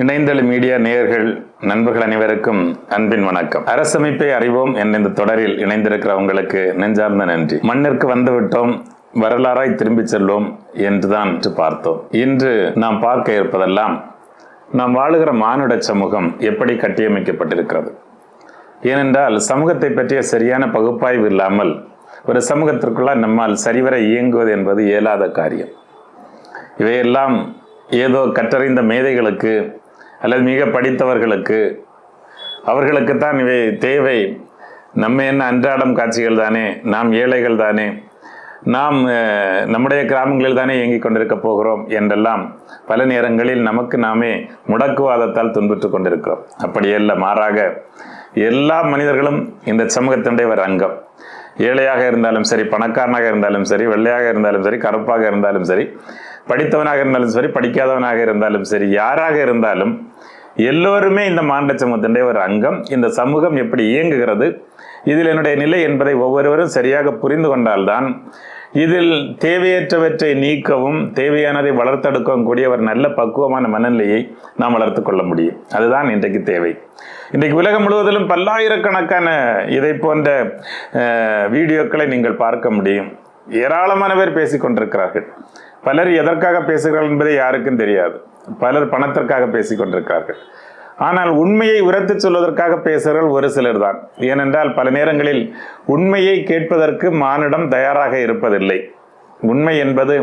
இணைந்தளி media நேயர்கள் நண்பர்கள் அனைவருக்கும் அன்பின் வணக்கம். அரசமைப்பை அறிவோம் என்ற இந்த தொடரில் இணைந்திருக்கிறவங்களுக்கு நெஞ்சார்ந்த நன்றி. மண்ணிற்கு வந்துவிட்டோம் வரலாறாய் திரும்பிச் செல்வோம் என்றுதான் என்று பார்த்தோம். இன்று நாம் பார்க்க இருப்பதெல்லாம் நாம் வாழுகிற மானுட சமூகம் எப்படி கட்டியமைக்கப்பட்டிருக்கிறது? ஏனென்றால் சமூகத்தை பற்றிய சரியான பகுப்பாய்வு இல்லாமல் ஒரு சமூகத்திற்குள்ளால் நம்மால் சரிவர இயங்குவது என்பது இயலாத காரியம். இவையெல்லாம் ஏதோ கற்றறிந்த மேதைகளுக்கு அல்லது மிக படித்தவர்களுக்கு அவர்களுக்குத்தான் இவை தேவை. நம்ம என்ன அன்றாடம் காட்சிகள் தானே நாம் ஏழைகள் தானே நாம் நம்முடைய கிராமங்களில் தானே இயங்கிக் கொண்டிருக்க போகிறோம் என்றெல்லாம் பல நேரங்களில் நமக்கு நாமே முடக்குவாதத்தால் துன்புற்று கொண்டிருக்கிறோம். அப்படியல்ல மாறாக எல்லா மனிதர்களும் இந்த சமூகத்தினுடைய ஒரு அங்கம். ஏழையாக இருந்தாலும் சரி பணக்காரனாக இருந்தாலும் சரி வெள்ளையாக இருந்தாலும் சரி கருப்பாக இருந்தாலும் சரி படித்தவனாக இருந்தாலும் சரி படிக்காதவனாக இருந்தாலும் சரி யாராக இருந்தாலும் எல்லோருமே இந்த மாண்ட சமூகத்தினுடைய ஒரு அங்கம் இந்த சமூகம் எப்படி இயங்குகிறது இதில் என்னுடைய நிலை என்பதை ஒவ்வொருவரும் சரியாக புரிந்து கொண்டால்தான் இதில் தேவையற்றவற்றை நீக்கவும் தேவையானதை வளர்த்தெடுக்கவும் கூடிய ஒரு நல்ல பக்குவமான மனநிலையை நாம் வளர்த்து கொள்ள முடியும். அதுதான் இன்றைக்கு தேவை. இன்றைக்கு உலகம் முழுவதிலும் பல்லாயிரக்கணக்கான இதை போன்ற வீடியோக்களை நீங்கள் பார்க்க முடியும். ஏராளமான பேர் பேசிக்கொண்டிருக்கிறார்கள் பலர் எதற்காக பேசுகிறார்கள் என்பதை யாருக்கும் தெரியாது. பலர் பணத்திற்காக பேசிக் கொண்டிருக்கிறார்கள். ஆனால் உண்மையை உரத்து சொல்வதற்காக பேசுகிறவர்கள் ஒரு சிலர் தான். ஏனென்றால் பல நேரங்களில் உண்மையை கேட்பதற்கு மானிடம் தயாராக இருப்பதில்லை. உண்மை என்பது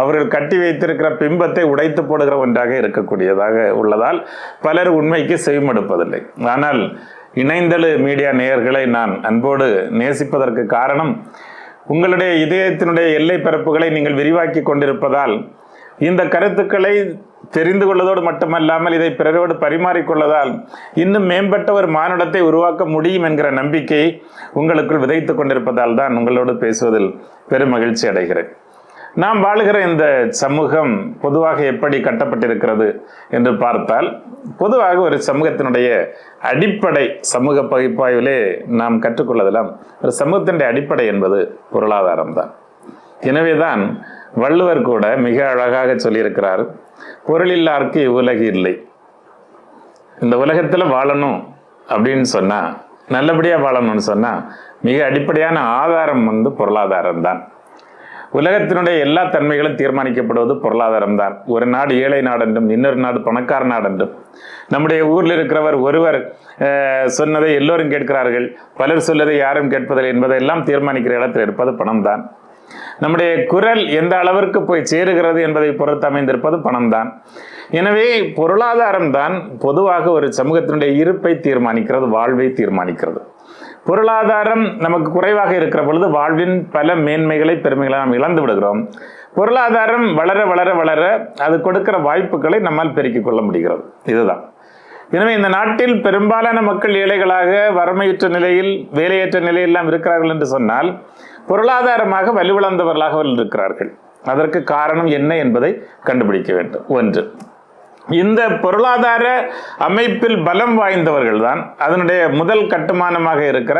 அவர்கள் கட்டி வைத்திருக்கிற பிம்பத்தை உடைத்து போடுகிற ஒன்றாக இருக்கக்கூடியதாக உள்ளதால் பலர் உண்மைக்கு செவிமடுப்பதில்லை. ஆனால் இணைந்தழு மீடியா நேயர்களை நான் அன்போடு நேசிப்பதற்கு காரணம் உங்களுடைய இதயத்தினுடைய எல்லை பரப்புகளை நீங்கள் விரிவாக்கி கொண்டிருப்பதால் இந்த கருத்துக்களை தெரிந்து கொள்வதோடு மட்டுமல்லாமல் இதை பிறரோடு பரிமாறிக்கொள்வதால் இன்னும் மேம்பட்ட ஒரு மானுடத்தை உருவாக்க முடியும் என்கிற நம்பிக்கை உங்களுக்குள் விதைத்து கொண்டிருப்பதால் தான் உங்களோடு பேசுவதில் பெரும் மகிழ்ச்சி அடைகிறேன். நாம் வாழுகிற இந்த சமூகம் பொதுவாக எப்படி கட்டப்பட்டிருக்கிறது என்று பார்த்தால் பொதுவாக ஒரு சமூகத்தினுடைய அடிப்படை சமூக பகுப்பாய்விலே நாம் கற்றுக்கொள்ளதெல்லாம் ஒரு சமூகத்தினுடைய அடிப்படை என்பது பொருளாதாரம் தான். எனவேதான் வள்ளுவர் கூட மிக அழகாக சொல்லியிருக்கிறார் பொருளில்லாருக்கு இவ்வுலகு இல்லை. இந்த உலகத்தில் வாழணும் அப்படின்னு சொன்னால் நல்லபடியாக வாழணும்னு சொன்னால் மிக அடிப்படையான ஆதாரம் வந்து பொருளாதாரம் தான் உலகத்தினுடைய எல்லா தன்மைகளும் தீர்மானிக்கப்படுவது பொருளாதாரம் தான் ஒரு நாடு ஏழை நாடென்றும் இன்னொரு நாடு பணக்கார நாடென்றும். நம்முடைய ஊரில் இருக்கிறவர் ஒருவர் சொன்னதை எல்லோரும் கேட்கிறார்கள். பலர் சொல்வதை யாரும் கேட்பதில்லை என்பதையெல்லாம் தீர்மானிக்கிற இடத்தில் இருப்பது பணம் தான் நம்முடைய குரல் எந்த அளவிற்கு போய் சேருகிறது என்பதை பொறுத்து அமைந்திருப்பது பணம் தான் எனவே பொருளாதாரம் தான் பொதுவாக ஒரு சமூகத்தினுடைய இருப்பை தீர்மானிக்கிறது வாழ்வை தீர்மானிக்கிறது. பொருளாதாரம் நமக்கு குறைவாக இருக்கிற பொழுது வாழ்வின் பல மேன்மைகளை பெருமைகளை நாம் இழந்து விடுகிறோம். பொருளாதாரம் வளர வளர வளர அது கொடுக்கிற வாய்ப்புகளை நம்மால் பெருக்கிக் கொள்ள முடிகிறது. இதுதான். எனவே இந்த நாட்டில் பெரும்பாலான மக்கள் ஏழைகளாக வறுமையுற்ற நிலையில் வேலையற்ற நிலையெல்லாம் இருக்கிறார்கள் என்று சொன்னால் பொருளாதாரமாக வலுவிழந்தவர்களாக இருக்கிறார்கள். அதற்கு காரணம் என்ன என்பதை கண்டுபிடிக்க வேண்டும். ஒன்று இந்த பொருளாதார அமைப்பில் பலம் வாய்ந்தவர்கள் தான் அதனுடைய முதல் கட்டுமானமாக இருக்கிற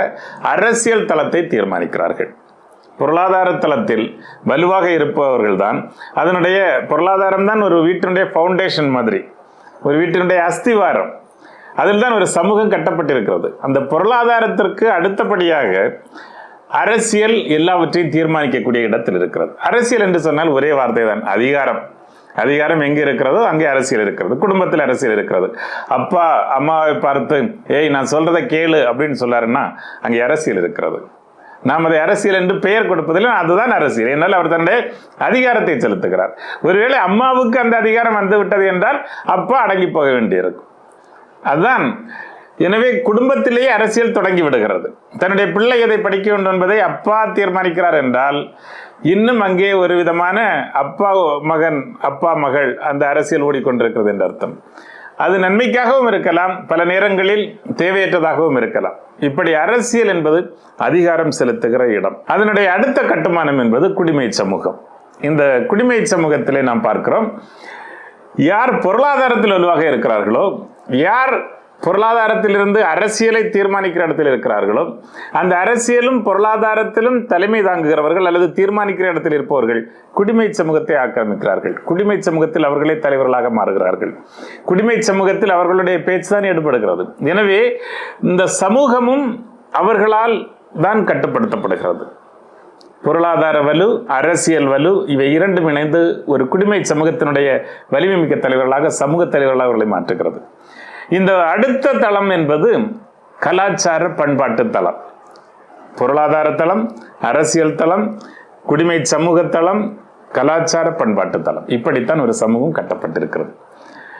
அரசியல் தளத்தை தீர்மானிக்கிறார்கள். பொருளாதார தளத்தில் வலுவாக இருப்பவர்கள் தான் அதனுடைய பொருளாதாரம் தான் ஒரு வீட்டினுடைய ஃபவுண்டேஷன் மாதிரி ஒரு வீட்டினுடைய அஸ்திவாரம். அதில் தான் ஒரு சமூகம் கட்டப்பட்டிருக்கிறது. அந்த பொருளாதாரத்திற்கு அடுத்தபடியாக அரசியல் எல்லாவற்றையும் தீர்மானிக்கக்கூடிய இடத்தில் இருக்கிறது. அரசியல் என்று சொன்னால் ஒரே வார்த்தை தான் அதிகாரம். அதிகாரம் எங்கே இருக்கிறதோ அங்கே அரசியல் இருக்கிறது குடும்பத்தில் அரசியல் இருக்கிறது. அப்பா அம்மாவை பார்த்து ஏய் நான் சொல்றதை கேளு அப்படின்னு சொல்லாருன்னா அங்கே அரசியல் இருக்கிறது. நாம் அதை அரசியல் என்று பெயர் கொடுப்பதில்லை அதுதான் அரசியல். என்னால் அவர் தன்னுடைய அதிகாரத்தை செலுத்துகிறார். ஒருவேளை அம்மாவுக்கு அந்த அதிகாரம் வந்து விட்டது என்றால் அப்பா அடங்கி போக வேண்டியிருக்கும். அதுதான் எனவே குடும்பத்திலேயே அரசியல் தொடங்கி விடுகிறது. தன்னுடைய பிள்ளை எதை படிக்க வேண்டும் என்பதை அப்பா தீர்மானிக்கிறார் என்றால் இன்னும் அங்கே ஒரு விதமான அப்பா மகன் அப்பா மகள் அந்த அரசியல் ஓடிக்கொண்டிருக்கிறது என்ற அர்த்தம். அது நன்மைக்காகவும் இருக்கலாம் பல நேரங்களில் தேவையற்றதாகவும் இருக்கலாம். இப்படி அரசியல் என்பது அதிகாரம் செலுத்துகிற இடம். அதனுடைய அடுத்த கட்டுமானம் என்பது குடிமை சமூகம். இந்த குடிமை சமூகத்திலே நாம் பார்க்கிறோம் யார் பொருளாதாரத்தில் வலுவாக இருக்கிறார்களோ யார் பொருளாதாரத்திலிருந்து அரசியலை தீர்மானிக்கிற இடத்தில் இருக்கிறார்களோ அந்த அரசியலும் பொருளாதாரத்திலும் தலைமை தாங்குகிறவர்கள் அல்லது தீர்மானிக்கிற இடத்தில் இருப்பவர்கள் குடிமை சமூகத்தை ஆக்கிரமிக்கிறார்கள். குடிமை சமூகத்தில் அவர்களே தலைவர்களாக மாறுகிறார்கள். குடிமை சமூகத்தில் அவர்களுடைய பேச்சு தான் ஈடுபடுகிறது. எனவே இந்த சமூகமும் அவர்களால் தான் கட்டுப்படுத்தப்படுகிறது. பொருளாதார வலு அரசியல் வலு இவை இரண்டும் இணைந்து ஒரு குடிமை சமூகத்தினுடைய வலிமை மிக்க தலைவர்களாக சமூக தலைவர்களாக அவர்களை மாற்றுகிறது. இந்த அடுத்த தளம் என்பது கலாச்சார பண்பாட்டு தளம். பொருளாதார தளம் அரசியல் தளம் குடிமை சமூக தளம் கலாச்சார பண்பாட்டு தளம். இப்படித்தான் ஒரு சமூகம் கட்டப்பட்டிருக்கிறது.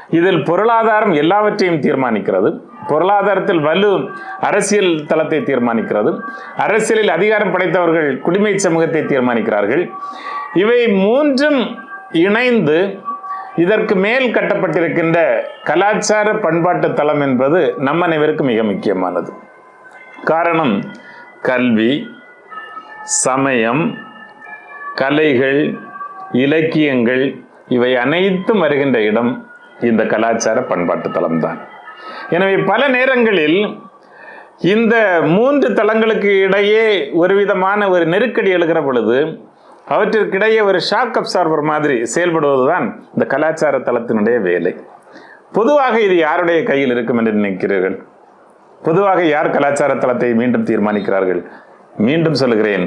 இதில் பொருளாதாரம் எல்லாவற்றையும் தீர்மானிக்கிறது. பொருளாதாரத்தில் வலு அரசியல் தளத்தை தீர்மானிக்கிறது. அரசியலில் அதிகாரம் படைத்தவர்கள் குடிமை சமூகத்தை தீர்மானிக்கிறார்கள். இவை மூன்றும் இணைந்து இதற்கு மேல் கட்டப்பட்டிருக்கின்ற கலாச்சார பண்பாட்டு தளம் என்பது நம் அனைவருக்கும் மிக முக்கியமானது. காரணம் கல்வி சமயம் கலைகள் இலக்கியங்கள் இவை அனைத்தும் வருகின்ற இடம் இந்த கலாச்சார பண்பாட்டு தளம்தான். எனவே பல நேரங்களில் இந்த மூன்று தளங்களுக்கு இடையே ஒரு விதமான ஒரு நெருக்கடி எழுகிற பொழுது அவற்றிற்கிடையே ஒரு ஷாக் அப்சார்பர் மாதிரி செயல்படுவதுதான் இந்த கலாச்சார தளத்தினுடைய வேலை. பொதுவாக இது யாருடைய கையில் இருக்கும் என்று நினைக்கிறீர்கள்? பொதுவாக யார் கலாச்சார தளத்தை மீண்டும் தீர்மானிக்கிறார்கள்? மீண்டும் சொல்கிறேன்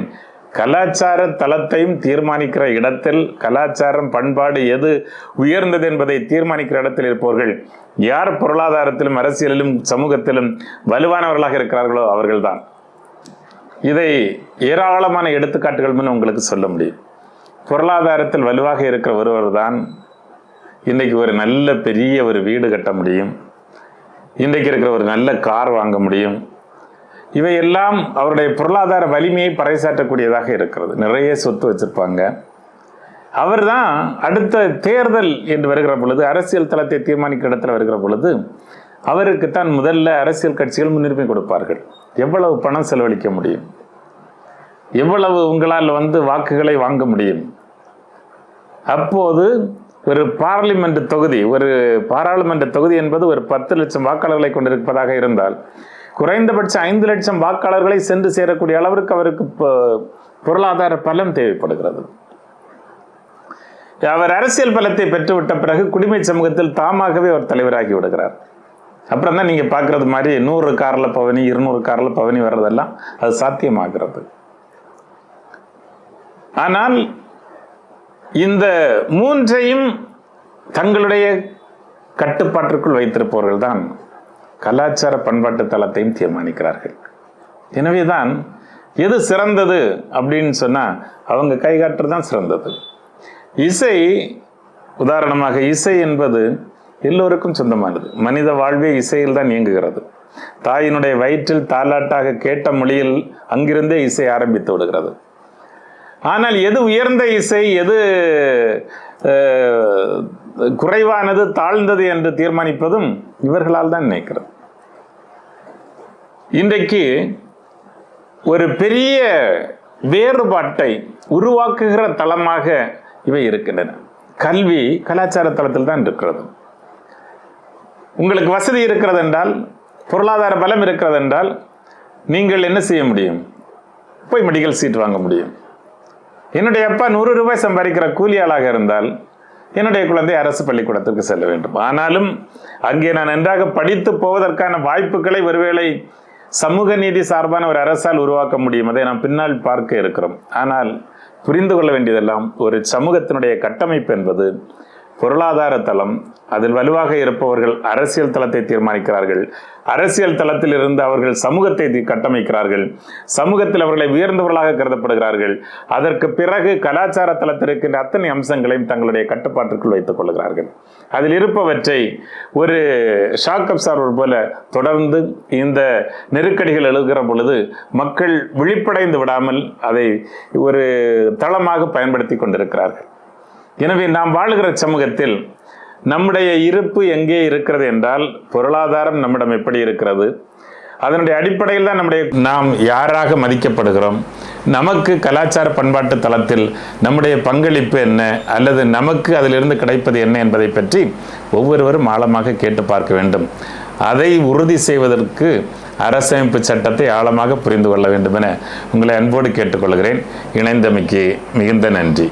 கலாச்சார தளத்தையும் தீர்மானிக்கிற இடத்தில் கலாச்சாரம் பண்பாடு எது உயர்ந்தது என்பதை தீர்மானிக்கிற இடத்தில் இருப்பவர்கள் யார் பொருளாதாரத்திலும் அரசியலிலும் சமூகத்திலும் வலுவானவர்களாக இருக்கிறார்களோ அவர்கள்தான். இதை ஏராளமான எடுத்துக்காட்டுகள் முன் உங்களுக்கு சொல்ல முடியும். பொருளாதாரத்தில் வலுவாக இருக்கிற ஒருவர் தான் இன்றைக்கு ஒரு நல்ல பெரிய ஒரு வீடு கட்ட முடியும். இன்றைக்கு இருக்கிற ஒரு நல்ல கார் வாங்க முடியும். இவையெல்லாம் அவருடைய பொருளாதார வலிமையை பறைசாற்றக்கூடியதாக இருக்கிறது. நிறைய சொத்து வச்சிருப்பாங்க. அவர் தான் அடுத்த தேர்தல் என்று வருகிற பொழுது அரசியல் தளத்தை தீர்மானிக்கிற இடத்துல வருகிற பொழுது அவருக்குத்தான் முதல்ல அரசியல் கட்சிகள் முன்னுரிமை கொடுப்பார்கள். எவ்வளவு பணம் செலவழிக்க முடியும்? எவ்வளவு உங்களால் வந்து வாக்குகளை வாங்க முடியும்? அப்போது ஒரு பார்லிமெண்ட் தொகுதி ஒரு பாராளுமன்ற தொகுதி என்பது ஒரு பத்து லட்சம் வாக்காளர்களை கொண்டிருப்பதாக இருந்தால் குறைந்தபட்சம் ஐந்து லட்சம் வாக்காளர்களை சென்று சேரக்கூடிய அளவிற்கு அவருக்கு பொ- பொருளாதார பலம் தேவைப்படுகிறது. அவர் அரசியல் பலத்தை பெற்றுவிட்ட பிறகு குடிமை சமூகத்தில் தாமாகவே அவர் தலைவராகி விடுகிறார். அப்புறம் தான் நீங்கள் பார்க்குறது மாதிரி நூறு காரில் பவனி இருநூறு காரில் பவனி வர்றதெல்லாம் அது சாத்தியமாகிறது. ஆனால் இந்த மூன்றையும் தங்களுடைய கட்டுப்பாட்டிற்குள் வைத்திருப்பவர்கள் தான் கலாச்சார பண்பாட்டு தளத்தையும் தீர்மானிக்கிறார்கள். எனவே தான் எது சிறந்தது அப்படின்னு சொன்னால் அவங்க கைகாட்டுறது தான் சிறந்தது. இசை உதாரணமாக இசை என்பது எல்லோருக்கும் சொந்தமானது. மனித வாழ்வே இசையில் தான் இயங்குகிறது. தாயினுடைய வயிற்றில் தாலாட்டாக கேட்ட மொழியில் அங்கிருந்தே இசை ஆரம்பித்து விடுகிறது. ஆனால் எது உயர்ந்த இசை எது குறைவானது தாழ்ந்தது என்று தீர்மானிப்பதும் இவர்களால் தான் நினைக்கிறது. இன்றைக்கு ஒரு பெரிய வேறுபாட்டை உருவாக்குகிற தளமாக இவை இருக்கின்றன. கல்வி கலாச்சார தளத்தில் தான் இருக்கிறது. உங்களுக்கு வசதி இருக்கிறது என்றால் பொருளாதார பலம் இருக்கிறது என்றால் நீங்கள் என்ன செய்ய முடியும்? போய் மெடிக்கல் சீட் வாங்க முடியும். என்னுடைய அப்பா நூறு ரூபாய் சம்பாதிக்கிற கூலியாளாக இருந்தால் என்னுடைய குழந்தை அரசு பள்ளிக்கூடத்திற்கு செல்ல வேண்டும். ஆனாலும் அங்கே நான் நன்றாக படித்து போவதற்கான வாய்ப்புகளை ஒருவேளை சமூக நீதி சார்பான ஒரு அரசால் உருவாக்க முடியும். அதை நாம் பின்னால் பார்க்க இருக்கிறோம். ஆனால் புரிந்து கொள்ள வேண்டியதெல்லாம் ஒரு சமூகத்தினுடைய கட்டமைப்பு என்பது பொருளாதார தளம் அதில் வலுவாக இருப்பவர்கள் அரசியல் தளத்தை தீர்மானிக்கிறார்கள். அரசியல் தளத்தில் இருந்து அவர்கள் சமூகத்தை கட்டமைக்கிறார்கள். சமூகத்தில் அவர்களை உயர்ந்தவர்களாக கருதப்படுகிறார்கள். அதற்கு பிறகு கலாச்சார தளத்தில் இருக்கின்ற அத்தனை அம்சங்களையும் தங்களுடைய கட்டுப்பாட்டிற்குள் வைத்துக் கொள்கிறார்கள். அதில் இருப்பவற்றை ஒரு ஷாக் அப்சார்வர் போல தொடர்ந்து இந்த நெருக்கடிகள் எழுகிற பொழுது மக்கள் விழிப்படைந்து விடாமல் அதை ஒரு தளமாக பயன்படுத்தி கொண்டிருக்கிறார்கள். எனவே நாம் வாழுகிற சமூகத்தில் நம்முடைய இருப்பு எங்கே இருக்கிறது என்றால் பொருளாதாரம் நம்மிடம் எப்படி இருக்கிறது? அதனுடைய அடிப்படையில் தான் நம்முடைய நாம் யாராக மதிக்கப்படுகிறோம்? நமக்கு கலாச்சார பண்பாட்டு தளத்தில் நம்முடைய பங்களிப்பு என்ன? அல்லது நமக்கு அதிலிருந்து கிடைப்பது என்ன என்பதை பற்றி ஒவ்வொருவரும் ஆழமாக கேட்டு பார்க்க வேண்டும். அதை உறுதி செய்வதற்கு அரசமைப்பு சட்டத்தை ஆழமாக புரிந்து கொள்ள வேண்டும் என உங்களை அன்போடு கேட்டுக்கொள்கிறேன். இணைந்தமைக்கு மிகுந்த நன்றி.